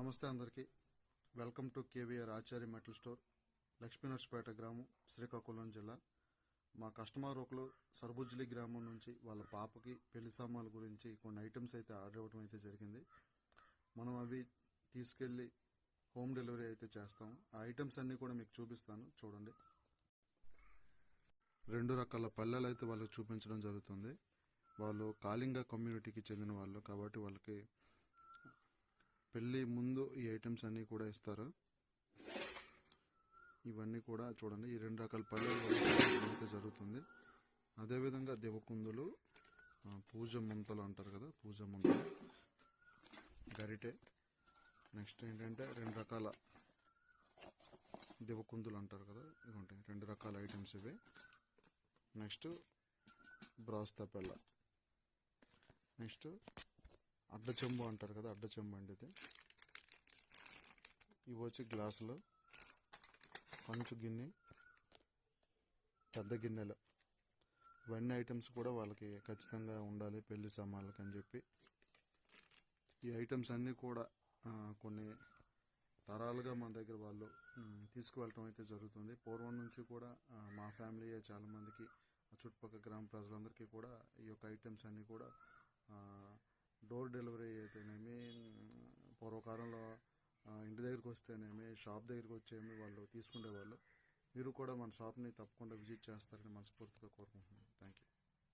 నమస్తే అందరికీ. Welcome to KVR Acharya metal store Lakshminarspeta గ్రామం శ్రీకాకుళం జిల్లా. మా కస్టమర్ ఒకరు సర్బుజ్లి గ్రామం నుంచి వాళ్ళ పాపకి పెళ్ళి సామాన్ల గురించి కొన్ని ఐటమ్స్ అయితే ఆర్డర్ ఇవ్వడం అయితే జరిగింది. మనం అవి తీసుకెళ్ళి హోమ్ డెలివరీ అయితే చేస్తాము. ఆ ఐటమ్స్ అన్నీ కూడా మీకు చూపిస్తాను. చూడండి. రెండు రకాల పల్లెలు అయితే వాళ్ళకి చూపించడం జరుగుతుంది. వాళ్ళు కాళింగ కమ్యూనిటీకి చెందిన వాళ్ళు కాబట్టి వాళ్ళకి పెళ్ళి ముందు ఈ ఐటమ్స్ అన్నీ కూడా ఇస్తారు. ఇవన్నీ కూడా చూడండి ఈ రెండు రకాల పల్లెలు అయితే జరుగుతుంది. అదేవిధంగా దేవకుందులు పూజ ముంతలు అంటారు కదా పూజ ముంతలు గరిటె. నెక్స్ట్ ఏంటంటే రెండు రకాల దివకుందులు అంటారు కదా ఇదిగోండి రెండు రకాల ఐటమ్స్ ఇవి. నెక్స్ట్ బ్రాస్తా పెళ్ళ. నెక్స్ట్ అడ్డ చెంబు అంటారు కదా అడ్డ చెంబు అండి ఇది. ఇవి వచ్చి గ్లాసులు పంచు గిన్నె పెద్ద గిన్నెలు. ఇవన్నీ ఐటమ్స్ కూడా వాళ్ళకి ఖచ్చితంగా ఉండాలి పెళ్ళి సామాన్లకి అని చెప్పి. ఈ ఐటమ్స్ అన్నీ కూడా కొన్ని తరాలుగా మన దగ్గర వాళ్ళు తీసుకువెళ్ళటం అయితే జరుగుతుంది. పూర్వం నుంచి కూడా మా ఫ్యామిలీ చాలామందికి చుట్టుపక్కల గ్రామ ప్రజలందరికీ కూడా ఈ యొక్క ఐటమ్స్ అన్నీ కూడా డోర్ డెలివరీ అయితేనేమి పూర్వకాలంలో ఇంటి దగ్గరికి వస్తేనేమి షాప్ దగ్గరికి వచ్చేమి వాళ్ళు తీసుకునేవాళ్ళు. మీరు కూడా మన షాప్ని తప్పకుండా విజిట్ చేస్తారని మనస్ఫూర్తిగా కోరుకుంటున్నాను.